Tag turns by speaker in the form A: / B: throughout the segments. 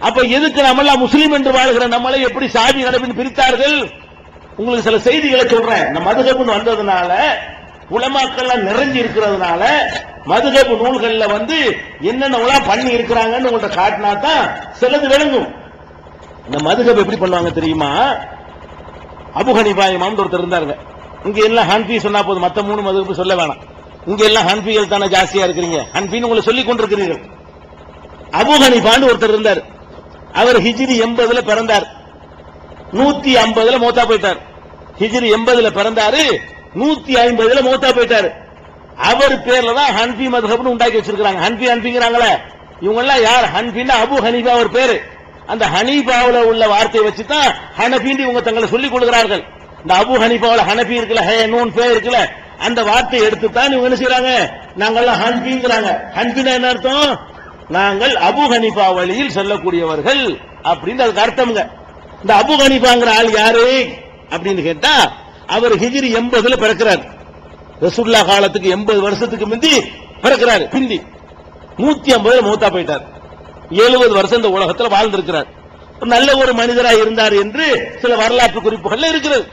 A: அப்ப எதுக்கு நம்மளாம் முஸ்லீம் என்று வாழ்கிற நம்மளை எப்படி சாதி நடப்பின் பிரித்தார்கள்? உங்களுக்கு சில செய்திகளை சொல்றேன். இந்த மதுகப்புன்னு வந்ததுனால உலமாக்கள்லாம் நிறைஞ்சு இருக்கிறதுனால மதுகப்பு நூல்கள்ல வந்து என்னென்ன பண்ணி இருக்கிறாங்கன்னு உங்கள்ட்ட காட்டினா தான் சிலது விளங்கும். இந்த மதுகப் எப்படி பண்ணுவாங்க தெரியுமா? அபு இமாம் ஒருத்தர் இருந்தாருங்க. இங்க எல்லாம் ஹன்பி சொன்னா போதும். மத்த மூணு மதுகப்பு சொல்ல வேணாம். இங்க எல்லாம் ஹன்ஃபிகள் தானே ஜாஸ்தியா இருக்கிறீங்க. ஹன்பின்னு உங்களை சொல்லிக் கொண்டிருக்கிறீர்கள். அபுஹனிபான்னு ஒருத்தர் இருந்தார். அவர் ஹிஜ்ரி எண்பதுல பிறந்தார். நூத்தி ஐம்பதுல மூத்தா போயிட்டார். ஹிஜ்ரி எண்பதுல பிறந்தாரு நூத்தி ஐம்பதுல மூத்தா போயிட்டாரு. அவர் பேர்ல தான் ஹன்ஃபி மதுஹப்னு உண்டாக்கி வச்சிருக்காங்க ஹன்பி ஹன்பிங்கிறாங்களே. இவங்க எல்லாம் யார்? ஹன்பின்னா அபு ஹனீஃபா ஒரு பேரு. அந்த ஹனீஃபாவுல உள்ள வார்த்தையை வச்சு தான் ஹனபின்னு இவங்க தங்களை சொல்லிக் கொடுக்கிறார்கள். இந்த அபு ஹனீஃபாவுல ஹனபி இருக்குல்ல ஹே நூன் பேர் இருக்குல்ல அந்த வார்த்தையை எடுத்து தான் இவங்க என்ன செய்றாங்க நாங்கெல்லாம் ஹன்ஃபிங்கிறாங்க ஹன்ஃபினா என்ன அர்த்தம்? நாங்கள் அபு ஹனிஃபா வழியில் செல்லக்கூடியவர்கள் அப்படின்னு அதுக்கு அர்த்தம்ங்க. இந்த அபு ஹனிஃபாங்கிற ஆள் யாரு அப்படின்னு கேட்டா அவர் ஹிஜிரி எண்பதுல பிறக்கிறார். ரசுல்லா காலத்துக்கு எண்பது வருஷத்துக்கு முந்தி பிறக்கிறார் பிந்தி. நூத்தி ஐம்பதுல மூத்தா போயிட்டார். எழுபது வருஷம் இந்த உலகத்துல வாழ்ந்திருக்கிறார். நல்ல ஒரு மனிதராக இருந்தார் என்று சில வரலாற்று குறிப்புகள் இருக்கிறது.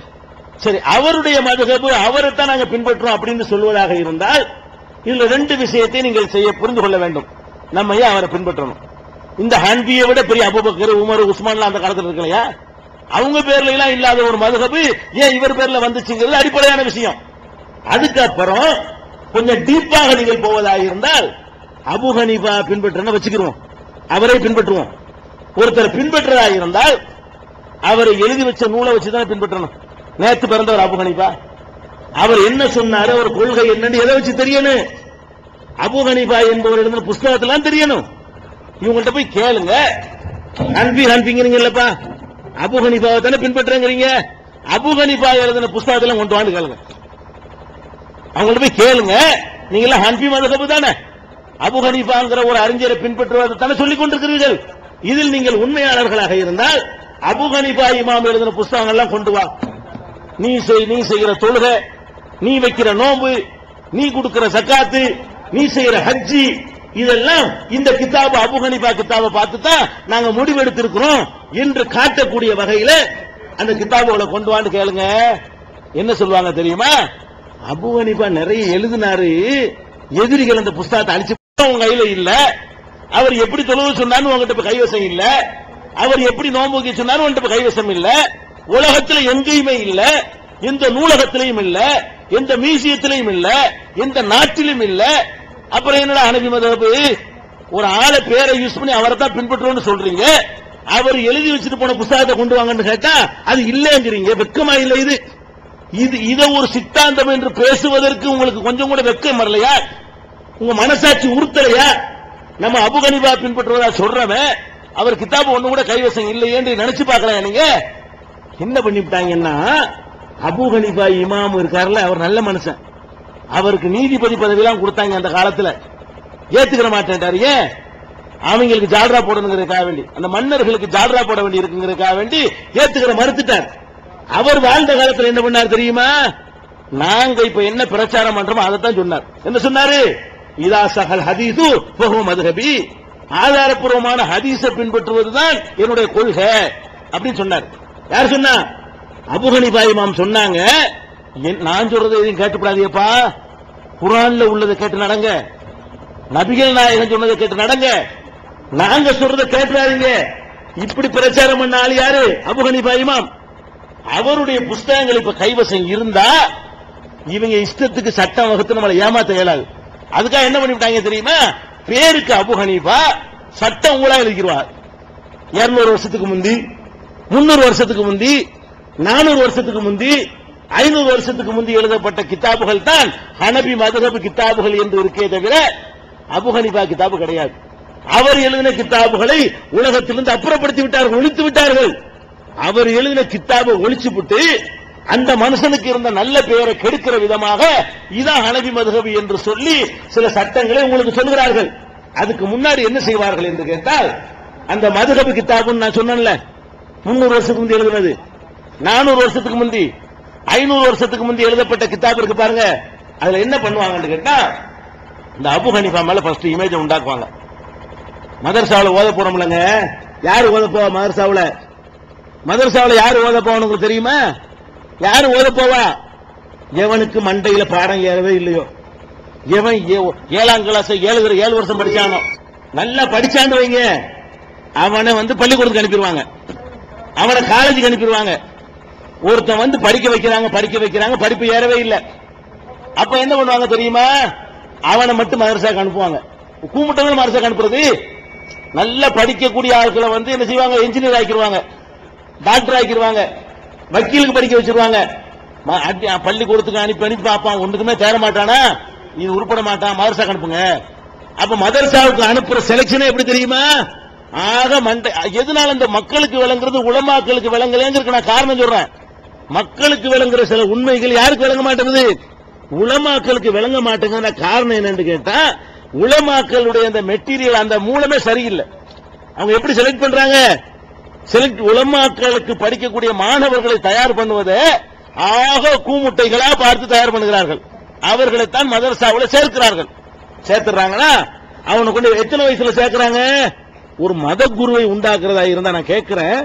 A: சரி அவருடைய மதுகபு தான் நாங்கள் பின்பற்றோம் அப்படின்னு சொல்வதாக இருந்தால் இதுல ரெண்டு விஷயத்தை நீங்கள் செய்ய புரிந்து கொள்ள வேண்டும். நம்ம ஏன் அவரை பின்பற்றணும்? இந்த ஹன்பியை விட பெரிய அபுபக்கர் உமர் உஸ்மான்லாம் அந்த காலத்தில் இருக்கலையா? அவங்க பேர்ல எல்லாம் இல்லாத ஒரு மதுகபு ஏன் இவர் பேர்ல வந்துச்சுங்கிறது அடிப்படையான விஷயம். அதுக்கப்புறம் கொஞ்சம் டீப்பாக நீங்கள் போவதாக இருந்தால் அபு ஹனீஃபா பின்பற்றன வச்சுக்கிறோம் அவரை பின்பற்றுவோம். ஒருத்தர் பின்பற்றதாக இருந்தால் அவரை எழுதி வச்ச நூலை வச்சு தான் பின்பற்றணும். நேற்று பிறந்தவர் அபு ஹனீஃபா. அவர் என்ன சொன்னாரு? அவர் கொள்கை என்னன்னு எதை வச்சு தெரியணும்? அபு ஹனீஃபா என்பவர் எழுதின புஸ்தகத்தெல்லாம் தெரியணும். இவங்கள்ட்ட போய் கேளுங்க. ஹன்பி ஹன்பிங்கிறீங்கல்லப்பா அபு ஹனீஃபாவை தானே பின்பற்றுறீங்க அபு ஹனீஃபா எழுதின புஸ்தகத்தெல்லாம் கொண்டு வான்னு கேளுங்க. அவங்கள்ட்ட போய் கேளுங்க. நீங்க எல்லாம் ஹன்பி மதசபு தானே. அபு ஹனீஃபாங்கிற ஒரு அறிஞரை பின்பற்றுவதை தானே சொல்லிக் கொண்டிருக்கிறீர்கள். இதில் நீங்கள் உண்மையாளர்களாக இருந்தால் அபு ஹனீஃபா இமாம் எழுதின புஸ்தகங்கள் எல்லாம் கொண்டு வா. நீ செய் நீ செய்கிற தொழுகை நீ வைக்கிற நோம்பு நீ கொடுக்கிற சக்காத்து நீ செய்கிற ஹஜ்ஜி இதெல்லாம் இந்த கிதாபு அபு கிதாபை பார்த்து தான் நாங்க முடிவெடுத்திருக்கிறோம் என்று காட்டக்கூடிய வகையில அந்த கிதாபுகளை கொண்டு வான்னு கேளுங்க. என்ன சொல்லுவாங்க தெரியுமா? அபு நிறைய எழுதினாரு. எதிரிகள் அந்த புஸ்தகத்தை அழிச்சு உங்க கையில இல்ல. அவர் எப்படி தொழுவு சொன்னாலும் உங்ககிட்ட கைவசம் இல்ல. அவர் எப்படி நோன்பு சொன்னாலும் உங்ககிட்ட கைவசம் இல்ல. உலகத்துல எங்கேயுமே இல்ல. எந்த நூலகத்திலையும் இல்லை. எந்த மியூசியத்திலையும் இல்ல எந்த நாட்டிலும் இல்ல. அப்புறம் என்னடா அனபி மதப்பு? ஒரு ஆளை பேரை யூஸ் பண்ணி அவரை தான் பின்பற்றோம்னு சொல்றீங்க. அவர் எழுதி வச்சுட்டு போன புஸ்தகத்தை கொண்டு வாங்கன்னு கேட்டா அது இல்லைங்கிறீங்க. வெக்கமா இல்லை இது. இது இதை ஒரு சித்தாந்தம் என்று பேசுவதற்கு உங்களுக்கு கொஞ்சம் கூட வெக்கம் வரலையா? உங்க மனசாட்சி உறுத்தலையா? நம்ம அபுகனிபா பின்பற்றுவதா சொல்றவன் அவர் கிதாபு ஒண்ணு கூட கைவசம் இல்லையேன்னு நினைச்சு பார்க்கலாம் நீங்க? என்ன பண்ணிவிட்டாங்கன்னா அபு ஹனிஃபா இமாம் இருக்காருல்ல அவர் நல்ல மனுஷன். அவருக்கு நீதிபதி பதவியெல்லாம் கொடுத்தாங்க அந்த காலத்துல. ஏத்துக்கிற மாட்டேன்டாரு ஏன்? அவங்களுக்கு ஜால்ரா போடணுங்கிறதுக்காக வேண்டி. அந்த மன்னர்களுக்கு ஜால்ரா போட வேண்டி இருக்குங்கிறதுக்காக வேண்டி ஏத்துக்கிற மறுத்துட்டார். அவர் வாழ்ந்த காலத்துல என்ன பண்ணார் தெரியுமா? நாங்க இப்ப என்ன பிரச்சாரம் பண்றோமோ அதைத்தான் சொன்னார். என்ன சொன்னாரு? இதா சகல் ஹதீசு பஹு மதுஹபி. ஆதாரப்பூர்வமான ஹதீஸை பின்பற்றுவதுதான் என்னுடைய கொள்கை அப்படின்னு சொன்னார். யார் சொன்னா? அபுகனி பாயிமாம் சொன்னாங்க என்- நான் சொல்றதை எதையும் கேட்டுப்படாதியப்பா குரான்ல உள்ளதை கேட்டு நடங்க. நபிகள் நாயகன் சொன்னதை கேட்டு நடங்க. நாங்க சொல்றதை கேட்டுறாதீங்க. இப்படி பிரச்சாரம் பண்ண ஆள் யாரு? அபுகனி பாயிமாம் அவருடைய புஸ்தகங்கள் இப்ப கைவசம் இருந்தா இவங்க இஷ்டத்துக்கு சட்டம் வகுத்து நம்மளை ஏமாத்த இயலாது. அதுக்காக என்ன பண்ணிவிட்டாங்க தெரியுமா? பேருக்கு அபு ஹனீஃபா சட்டம் ஊழல் எழுதிக்கிறார் இருநூறு வருஷத்துக்கு முந்தி முன்னூறு வருஷத்துக்கு முந்தி நானூறு வருஷத்துக்கு முந்தி ஐநூறு வருஷத்துக்கு முந்தி எழுதப்பட்ட கிதாபுகள் தான் ஹனபி மதுஹப் கிதாபுகள் என்று இருக்கே தவிர அபுஹனிபா ஹனீஃபா கிதாபு கிடையாது. அவர் எழுதின கித்தாபுகளை உலகத்திலிருந்து அப்புறப்படுத்தி விட்டார்கள் ஒழித்து விட்டார்கள். அவர் எழுதின கித்தாபை ஒழிச்சுவிட்டு அந்த மனுஷனுக்கு இருந்த நல்ல பெயரை கெடுக்கிற விதமாக இதான் ஹனபி மதுகபி என்று சொல்லி சில சட்டங்களை உங்களுக்கு சொல்கிறார்கள் அதுக்கு முன்னாடி என்ன செய்வார்கள் என்று கேட்டால் அந்த மதுஹபி கித்தாபுன்னு நான் சொன்னேன்ல முன்னூறு வருஷத்துக்கு முந்தைய எழுதுனது. நானூறு வருஷத்துக்கு முந்தி ஐநூறு வருஷத்துக்கு முந்தி எழுதப்பட்ட கித்தாப் இருக்கு பாருங்க. அதுல என்ன பண்ணுவாங்கன்னு கேட்டா இந்த அபு ஹனிஃபா மேல ஃபர்ஸ்ட் இமேஜ் உண்டாக்குவாங்க. மதர்சாவில் ஓத போறோம்லங்க யாரு ஓத போவா மதர்சாவில்? மதர்சாவில் யாரு ஓத போவானுங்க உங்களுக்கு தெரியுமா? யாரு ஓத போவா? எவனுக்கு மண்டையில பாடம் ஏறவே இல்லையோ. எவன் ஏ- ஏழாம் கிளாஸ் ஏழு ஏழு வருஷம் படிச்சானோ. நல்லா படிச்சான்னு வைங்க. அவனை வந்து பள்ளிக்கூடத்துக்கு அனுப்பிடுவாங்க. அவனை காலேஜுக்கு அனுப்பிடுவாங்க. ஒருத்தன் வந்து படிக்க வைக்கிறாங்க படிக்க வைக்கிறாங்க படிப்பு ஏறவே இல்லை. அப்ப என்ன பண்ணுவாங்க தெரியுமா? அவனை மட்டும் மதரசாக்கு அனுப்புவாங்க. கூப்பிட்டவங்க மதரசாக்கு அனுப்புறது. நல்லா படிக்கக்கூடிய ஆட்களை வந்து என்ன செய்வாங்க? இன்ஜினியர் ஆக்கிடுவாங்க. டாக்டர் ஆக்கிடுவாங்க. வக்கீலுக்கு படிக்க வச்சிருவாங்க. அடி- பள்ளிக்கூடத்துக்கு அனுப்பி அனுப்பி பார்ப்பான். ஒன்றுக்குமே தேர மாட்டானா? நீ உருப்பட மாட்டான். மதரசாக்கு அனுப்புங்க. அப்ப மதரசாவுக்கு அனுப்புற செலக்ஷனே எப்படி தெரியுமா? ஆக மண்டை எதனால இந்த மக்களுக்கு விளங்குறது உலமாக்களுக்கு விளங்கலைங்கிறதுக்கு நான் காரணம் சொல்றேன். மக்களுக்கு விளங்குற சில உண்மைகள் யாருக்கு விளங்க மாட்டேங்குது? உலமாக்களுக்கு விளங்க மாட்டேங்குது காரணம் என்னன்னு கேட்டா உலமாக்களுடைய அந்த மெட்டீரியல் அந்த மூலமே சரியில்லை. அவங்க எப்படி செலக்ட் பண்றாங்க? செலக்ட் உலமாக்களுக்கு படிக்கக்கூடிய மாணவர்களை தயார் பண்ணுவதை ஆக கூமுட்டைகளா பார்த்து தயார் பண்ணுகிறார்கள். அவர்களைத்தான் மதரசாவில் சேர்க்கிறார்கள். சேர்த்துறாங்கன்னா அவனை கொண்டு எத்தனை வயசுல சேர்க்கிறாங்க? ஒரு மத குருவை உண்டாக்குறதா இருந்தா நான் கேட்கிறேன்.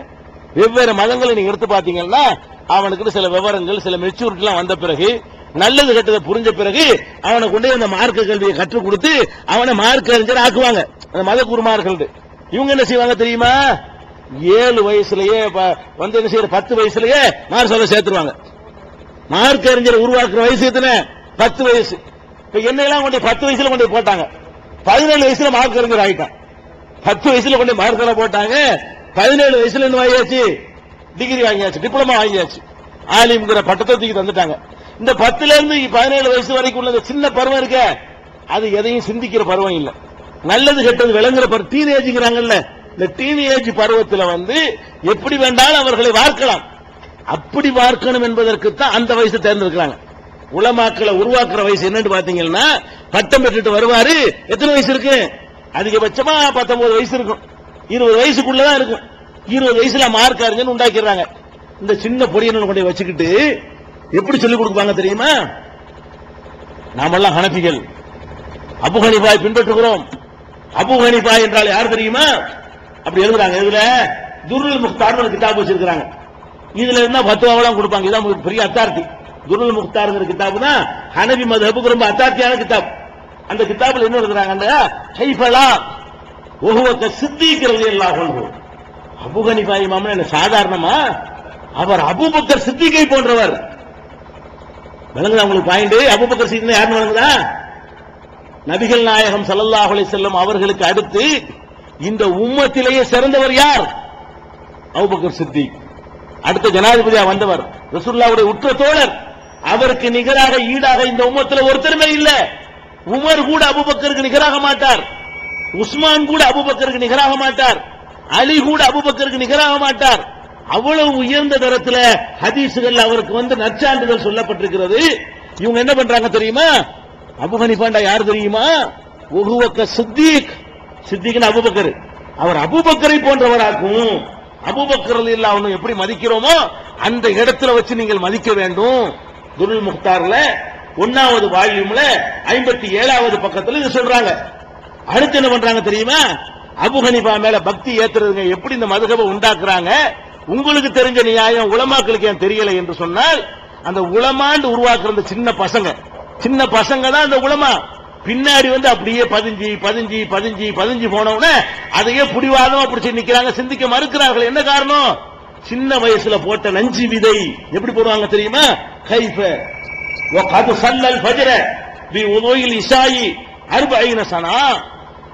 A: வெவ்வேறு மதங்களை நீங்க எடுத்து பாத்தீங்கன்னா அவனுக்கு சில விவரங்கள் சில மெச்சூரிட்டி எல்லாம் வந்த பிறகு நல்லது கெட்டதை புரிஞ்ச பிறகு அவனை கொண்டு அந்த மார்க்க கல்வியை கற்றுக் கொடுத்து அவனை மார்க்க அறிஞர் ஆக்குவாங்க. அந்த மத குருமார்கள் இவங்க என்ன செய்வாங்க தெரியுமா? ஏழு வயசுலயே வந்து என்ன செய்யற பத்து வயசுலயே மார்சால சேர்த்துருவாங்க. மார்க்க அறிஞர் உருவாக்குற வயசு எத்தனை? பத்து வயசு. இப்ப என்னையெல்லாம் கொண்டு பத்து வயசுல கொண்டு போட்டாங்க. பதினேழு வயசுல மார்க் அறிஞர் ஆகிட்டான் பத்து வயசுல கொண்டு போய் மார்க்கெல்லாம் போட்டாங்க. பதினேழு வயசுல என்ன ஆயாச்சு டிகிரி வாங்கியாச்சு டிப்ளமா வாங்கியாச்சு. ஆலிம்ங்கிற பட்டத்தை தூக்கி தந்துட்டாங்க. இந்த பத்துல இருந்து பதினேழு வயசு வரைக்கும் உள்ள சின்ன பருவம் இருக்க அது எதையும் சிந்திக்கிற பருவம் இல்லை. நல்லது கெட்டது விளங்குற பருவம் டீனேஜ்ங்கிறாங்கல்ல இந்த டீனேஜ் பருவத்தில் வந்து எப்படி வேண்டாலும் அவர்களை வார்க்கலாம். அப்படி வார்க்கணும் என்பதற்கு தான் அந்த வயசு தேர்ந்தெடுக்கிறாங்க. உலமாக்களை உருவாக்குற வயசு என்னன்னு பாத்தீங்கன்னா பட்டம் பெற்றுட்டு வருவாரு. எத்தனை வயசு இருக்கு? அதிகபட்சமா பத்தொன்பது வயசு இருக்கும். இருபது வயசுக்குள்ளதான் இருக்கும். இருபது வயசுல மார்க் அறிஞன் உண்டாக்கிடுறாங்க. இந்த சின்ன பொடியனை கொண்டு வச்சுக்கிட்டு எப்படி சொல்லிக் கொடுப்பாங்க தெரியுமா? நாமெல்லாம் ஹனபிகள். அபு ஹனிபாய் பின்பற்றுகிறோம். அபு ஹனிபாய் என்றால் யார் தெரியுமா? அப்படி எழுதுறாங்க. இதுல துருல் முக்தார்னு கிதாப் வச்சிருக்காங்க இதுல இருந்தா பத்துவாவெல்லாம் கொடுப்பாங்க. இதான் பெரிய அத்தார்த்தி துருல் முக்தார்ங்கிற கிதாப் தான் ஹனபி மதஹபுக்கு ரொம்ப அத்தார்த்தியான கிதாப். அந்த கிதாபுல என்ன எழுதுறாங்க கைஃபலா ஒஹுவக்க சித்திக்கிறது எல்லாம் கொள்வோம் அபுகனிபா இமாம் என்ன சாதாரணமா? அவர் அபுபக்கர் சித்திகை போன்றவர். விளங்குதா உங்களுக்கு பாயிண்ட்? அபுபக்கர் சித்திகை யாருன்னு விளங்குதா? நபிகள் நாயகம் ஸல்லல்லாஹு செல்லும் அவர்களுக்கு அடுத்து இந்த உம்மத்திலேயே சிறந்தவர் யார்? Abu Bakr Siddiq. அடுத்த ஜனாதிபதியா வந்தவர். ரசுல்லாவுடைய உற்ற தோழர். அவருக்கு நிகராக ஈடாக இந்த உம்மத்தில் ஒருத்தருமே இல்ல. உமர் கூட அபுபக்கருக்கு நிகராக மாட்டார். உஸ்மான் கூட அபுபக்கருக்கு நிகராக மாட்டார். அலி கூட அபூபக்கருக்கு நிகராக மாட்டார். அவ்வளவு உயர்ந்த தரத்துல ஹதீசுகள் அவருக்கு வந்து நற்சான்றுகள் சொல்லப்பட்டிருக்கிறது. இவங்க என்ன பண்றாங்க தெரியுமா? அபு ஹனிஃபாண்டா யார் தெரியுமா? உகுவக்க சித்திக். சித்திக்னு அபுபக்கர். அவர் அபுபக்கரை போன்றவராக்கும். அபுபக்கர் இல்ல அவனு எப்படி மதிக்கிறோமோ அந்த இடத்துல வச்சு நீங்கள் மதிக்க வேண்டும். துருல் முக்தார்ல ஒன்னாவது வால்யூம்ல ஐம்பத்தி ஏழாவது பக்கத்துல இது சொல்றாங்க. அடுத்து என்ன பண்றாங்க தெரியுமா? அபு ஹனிஃபா மேல பக்தி ஏத்துறதுங்க எப்படி இந்த மதுகபை உண்டாக்குறாங்க உங்களுக்கு தெரிஞ்ச நியாயம் உலமாக்களுக்கு ஏன் தெரியல என்று சொன்னால் அந்த உலமாண்டு உருவாக்குற அந்த சின்ன பசங்க சின்ன பசங்க தான் அந்த உலமா பின்னாடி வந்து அப்படியே பதிஞ்சு பதிஞ்சு பதிஞ்சு பதிஞ்சு போனவுடனே அதையே புடிவாதமா பிடிச்சி நிக்கிறாங்க சிந்திக்க மறுக்கிறார்கள் என்ன காரணம் சின்ன வயசுல போட்ட நஞ்சு விதை எப்படி போடுவாங்க தெரியுமா கைஃப وقد صلى الفجر بوضوء الإشاء أربعين سنة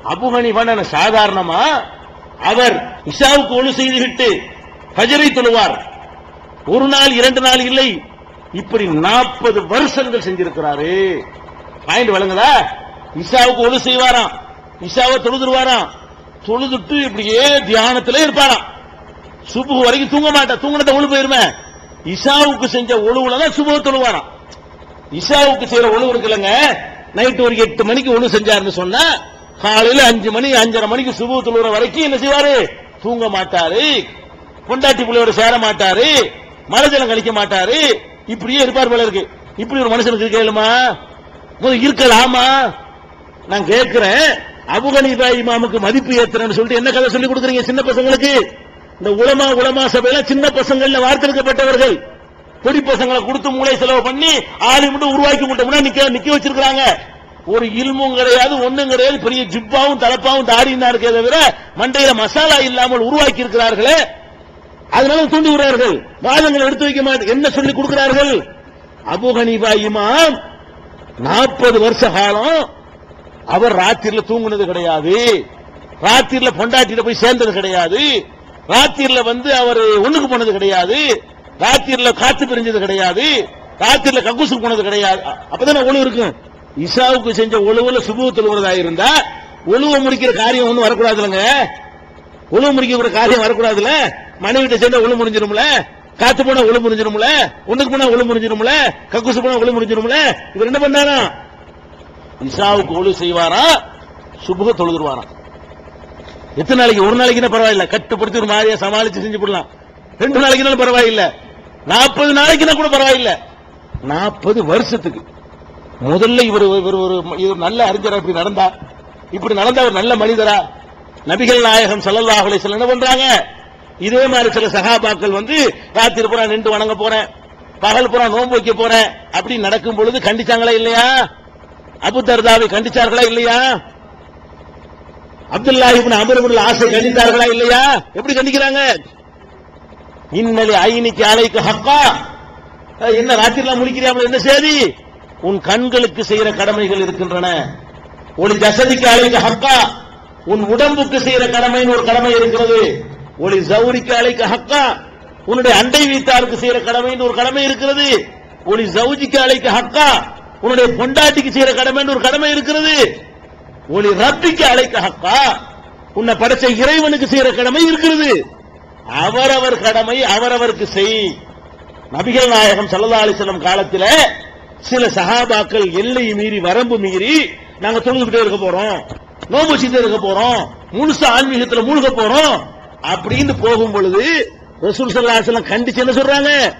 A: அபு சாதாரணமா? அவர் இஷாவுக்கு ஒழு செய்துவிட்டு பஜரை தொழுவார். ஒரு நாள் இரண்டு நாள் இல்லை. இப்படி நாற்பது வருஷங்கள் செஞ்சிருக்கிறாரு. பாயிண்ட் வழங்குதா இஷாவுக்கு ஒழு செய்வாராம். இஷாவை தொழுதுருவாராம். தொழுதுட்டு இப்படியே தியானத்திலே இருப்பாராம். சுபு வரைக்கும் தூங்க மாட்டா தூங்கினத ஒழு போயிருமே. இஷாவுக்கு செஞ்ச ஒழுவுல தான் சுபு தொழுவாராம். இஷாவுக்கு செய்யற ஒழு இருக்குல்லங்க. நைட்டு ஒரு எட்டு மணிக்கு ஒழு செஞ்சாருன்னு சொன்னா காலையில அஞ்சு மணி அஞ்சரை மணிக்கு சுபு வரைக்கும் என்ன செய்வாரு? தூங்க மாட்டாரு. பொண்டாட்டி பிள்ளையோட சேர மாட்டாரு. மலஜலம் கழிக்க மாட்டாரு. இப்படியே இருப்பார் போல இருக்கு. இப்படி ஒரு மனுஷனுக்கு கேளுமா இருக்கலாமா? நான் கேட்கிறேன். அபுகனிதா இமாமுக்கு மதிப்பு ஏத்துறேன்னு சொல்லிட்டு என்ன கதை சொல்லி கொடுக்குறீங்க சின்ன பசங்களுக்கு? இந்த உலமா உலமா சபையில சின்ன பசங்கள்ல வார்த்தெடுக்கப்பட்டவர்கள். பொடி பசங்களை கொடுத்து மூளை செலவு பண்ணி ஆளு மட்டும் உருவாக்கி மட்டும் நிக்க நிக்க வச்சிருக்காங்க ஒரு இல்மும் கிடையாது ஒண்ணும் கிடையாது. பெரிய ஜிப்பாவும் தலப்பாவும் தாடியும் தான் இருக்கே தவிர மண்டையில மசாலா இல்லாமல் உருவாக்கி இருக்கிறார்களே அதனால தூண்டி விடுறார்கள். வாதங்கள் எடுத்து வைக்க மாட்டேன் என்ன சொல்லி கொடுக்கிறார்கள்? அபுகனிபா இமாம் நாற்பது வருஷ காலம் அவர் ராத்திரில தூங்குனது கிடையாது. ராத்திரில பொண்டாட்டியில போய் சேர்ந்தது கிடையாது. ராத்திரில வந்து அவர் ஒண்ணுக்கு போனது கிடையாது. ராத்திரில காத்து பிரிஞ்சது கிடையாது. ராத்திரில கக்கூசுக்கு போனது கிடையாது. அ- அப்பதானே இருக்கும். இசாவுக்கு செஞ்ச ஒழுவுல சுபுவத்தில் உள்ளதா இருந்தா ஒழுவ முடிக்கிற காரியம் ஒண்ணும் வரக்கூடாதுலங்க. ஒழு முடிக்கிற காரியம் வரக்கூடாதுல? மனைவிட்ட சேர்ந்தா ஒழு முடிஞ்சிரும்ல காத்து போனா ஒழு முடிஞ்சிரும்ல ஒண்ணுக்கு போனா ஒழு முடிஞ்சிரும்ல கக்கூசு போனா ஒழு முடிஞ்சிரும்ல இவர் என்ன பண்ணாரா? இசாவுக்கு ஒழு செய்வாரா? சுபுக தொழுதுருவாராம் எத்தனை நாளைக்கு? ஒரு நாளைக்குன்னா பரவாயில்ல? கட்டுப்படுத்தி ஒரு மாதிரியா சமாளிச்சு செஞ்சு போடலாம். ரெண்டு நாளைக்குனாலும் பரவாயில்ல. நாற்பது நாளைக்குன்னா கூட பரவாயில்ல. நாற்பது வருஷத்துக்கு. முதல்ல இவர் இவர் ஒரு இவர் நல்ல அறிஞர் இப்படி நடந்தா? இப்படி நடந்த ஒரு நல்ல மனிதரா? நபிகள் நாயகம் ஸல்லல்லாஹு அலைஹி என்ன பண்றாங்க? இதே மாதிரி சில சகாபாக்கள் வந்து ராத்திரி புறா நின்று வணங்க போறேன். பகல் புறா நோன்பு வைக்க போறேன். அப்படி நடக்கும் பொழுது கண்டிச்சாங்களா இல்லையா? அபு தர்தாவை கண்டிச்சார்களா இல்லையா? அப்துல்லா இப்னு அமர் ஆசை கண்டித்தார்களா இல்லையா? எப்படி கண்டிக்கிறாங்க? இன்னலி ஐனிக்கு அலைக்கு ஹக்கா. என்ன ராத்திரிலாம் முடிக்கிறாமல் என்ன செய்தி? உன் கண்களுக்கு செய்யற கடமைகள் இருக்கின்றன. ஒளி ஜசதிக்கு அழைக்க ஹக்கா. உன் உடம்புக்கு செய்யற கடமைன்னு ஒரு கடமை இருக்கிறது. ஒளி ஜவுரிக்கு அழைக்க ஹக்கா. உன்னுடைய அண்டை வீட்டாருக்கு செய்யற கடமைன்னு ஒரு கடமை இருக்கிறது. ஒளி ஜவுஜிக்கு அழைக்க ஹக்கா. உன்னுடைய பொண்டாட்டிக்கு செய்யற கடமைன்னு ஒரு கடமை இருக்கிறது. ஒளி ரப்பிக்கு அழைக்க ஹக்கா. உன்னை படைச்ச இறைவனுக்கு செய்யற கடமை இருக்கிறது. அவரவர் கடமை அவரவருக்கு செய். நபிகள் நாயகம் ஸல்லல்லாஹு அலிசனம் வஸல்லம் காலத்துல சில சகாபாக்கள் எல்லையை மீறி வரம்பு மீறி நாங்க தொழுதுகிட்டே இருக்க போறோம். நோம்பு வச்சுட்டே இருக்க போறோம். முழுசா ஆன்மீகத்துல மூழ்க போறோம். அப்படின்னு போகும் பொழுது ரசூல் சல்லாசலம் கண்டிச்சு என்ன சொல்றாங்க?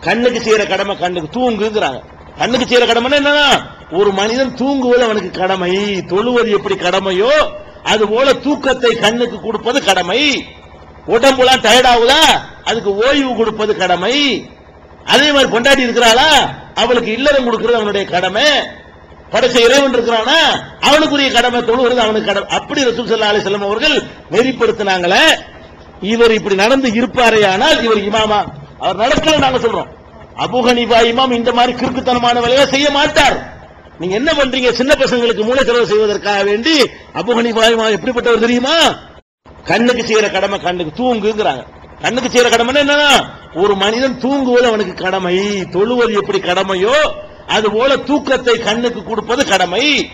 A: கண்ணுக்கு செய்யற கடமை கண்ணுக்கு தூங்குங்கிறாங்க. கண்ணுக்கு செய்யற கடமைன்னா என்னன்னா ஒரு மனிதன் தூங்குவது அவனுக்கு கடமை. தொழுவது எப்படி கடமையோ அது போல தூக்கத்தை கண்ணுக்கு கொடுப்பது கடமை. உடம்புலாம் டயர்ட் ஆகுதா? அதுக்கு ஓய்வு கொடுப்பது கடமை. அதே மாதிரி பொண்டாட்டி இருக்கிறாளா? அவளுக்கு இல்லறம் கொடுக்கிறது அவனுடைய கடமை. படைச்ச இறைவன் இருக்கிறானா? அவனுக்குரிய கடமை தொழுகிறது அவனுக்கு கடமை. அப்படி ரசூல் சல்லா அலி செல்லம் அவர்கள் நெறிப்படுத்தினாங்களே இவர் இப்படி நடந்து இருப்பாரே ஆனால் இவர் இமாமா. அவர் நடக்கல நாங்க சொல்றோம். அபூ இமாம் இந்த மாதிரி கிறுக்குத்தனமான வேலையை செய்ய மாட்டார். நீங்க என்ன பண்றீங்க? சின்ன பசங்களுக்கு மூளை செலவு செய்வதற்காக வேண்டி அபூ இமாம் எப்படிப்பட்டவர் தெரியுமா? கண்ணுக்கு செய்யற கடமை கண்ணுக்கு தூங்குங்கிறாங்க. கண்ணுக்கு செய்யற கடமைன்னா என்னன்னா ஒரு மனிதன் தூங்குவது அவனுக்கு கடமை. தொழுவது எப்படி கடமையோ அது போல தூக்கத்தை கண்ணுக்கு கொடுப்பது கடமை.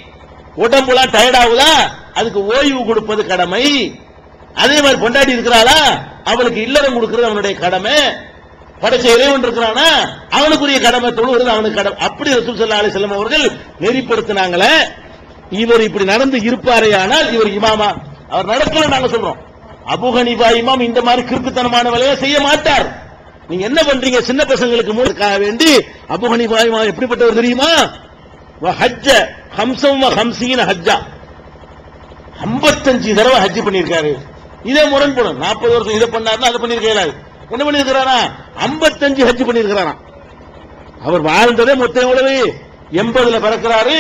A: உடம்புலாம் டயர்டாகுதா அதுக்கு ஓய்வு கொடுப்பது கடமை. அதே மாதிரி பொண்டாட்டி இருக்கிறாளா? அவளுக்கு இல்லறம் கொடுக்கிறது அவனுடைய கடமை. படைச்ச இறைவன் இருக்கிறானா? அவனுக்குரிய கடமை தொழுவது அவனுக்கு கடமை. அப்படி ரசூல் சல்லா அலி செல்லம் அவர்கள் நெறிப்படுத்தினாங்களே. இவர் இப்படி நடந்து இருப்பாரே ஆனால் இவர் இமாமா. அவர் நடக்கல நாங்க சொல்றோம். அபுகனிபா இமாம் இந்த மாதிரி கிறுக்குத்தனமான வேலையை செய்ய மாட்டார். நீங்க என்ன பண்றீங்க? சின்ன பசங்களுக்கு மூலக்காக வேண்டி அபுகனிபா இமாம் எப்படிப்பட்டவர் தெரியுமா? வ ஹஜ்ஜ ஹம்சம் ஹம்சீன ஹஜ்ஜா. 55 தடவை ஹஜ்ஜி பண்ணியிருக்காரு. இதே முரண்படும். நாற்பது வருஷம் இதை பண்ணாருன்னா அதை பண்ணியிருக்காரு என்ன பண்ணியிருக்கிறாரா? 55 ஹஜ் பண்ணியிருக்கிறாராம் அவர் வாழ்ந்ததே மொத்தம் எவ்வளவு? எண்பதுல பிறக்கிறாரு.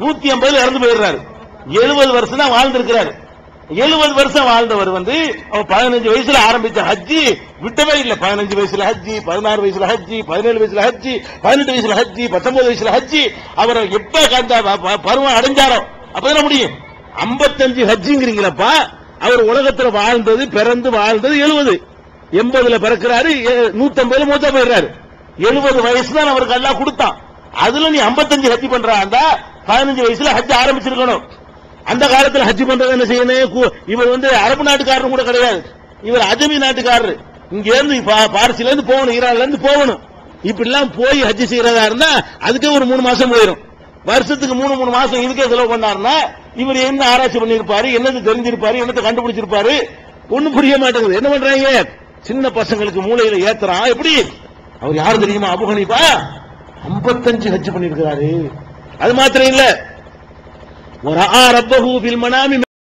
A: நூத்தி ஐம்பதுல இறந்து போயிடுறாரு. எழுபது வருஷம் தான் வாழ்ந்திருக்கிறாரு. எழுபது வருஷம் வாழ்ந்தவர் வந்து பதினஞ்சு வயசுல ஆரம்பிச்ச ஹஜ்ஜி விட்டவே இல்லை. பதினஞ்சு வயசுல ஹஜ்ஜி பதினாறு வயசுல ஹஜ்ஜி பதினேழு வயசுல ஹஜ்ஜி பதினெட்டு வயசுல ஹஜ்ஜி பத்தொன்பது வயசுல ஹஜ்ஜி. அவர் எப்ப ப- ப- பருவம் அடைஞ்சாரோ என்ன முடியும்? 55 ஹஜ்ஜிங்கிறீங்களப்பா அவர் உலகத்துல வாழ்ந்தது பிறந்து வாழ்ந்தது எழுபது. எண்பதுல பிறக்கிறாரு நூத்தம்பதுல மூத்தா போயிடுறாரு. எழுபது வயசு தான் அவருக்கு எல்லாம் கொடுத்தான். அதுல நீ ஐம்பத்தஞ்சு ஹஜ்ஜி பண்றாண்டா பதினஞ்சு வயசுல ஹஜ் ஆரம்பிச்சிருக்கணும். அந்த காலத்தில் ஹஜ் பண்றது என்ன செய்யணும்? இவர் வந்து அரபு நாட்டுக்காரரும் கூட கிடையாது. இவர் அஜமி நாட்டுக்காரரு. இங்க இருந்து பா- பார்சில இருந்து போகணும் ஈரான்ல இருந்து போகணும். இப்படிலாம் போய் ஹஜ் செய்யறதா இருந்தா அதுக்கே ஒரு மூணு மாசம் போயிடும் வருஷத்துக்கு மூணு மூணு மாசம் இதுக்கே செலவு பண்ணாருன்னா இவர் என்ன ஆராய்ச்சி பண்ணிருப்பாரு என்னது தெரிஞ்சிருப்பாரு என்னத்தை கண்டுபிடிச்சிருப்பாரு? ஒண்ணும் புரிய மாட்டேங்குது. என்ன பண்றாங்க? சின்ன பசங்களுக்கு மூளையில ஏத்துறான் எப்படி? அவர் யாரு தெரியுமா? அபுகணிப்பா ஐம்பத்தஞ்சு ஹஜ் பண்ணிருக்கிறாரு அது மாத்திரம் இல்லை. ورأى ربه في المنام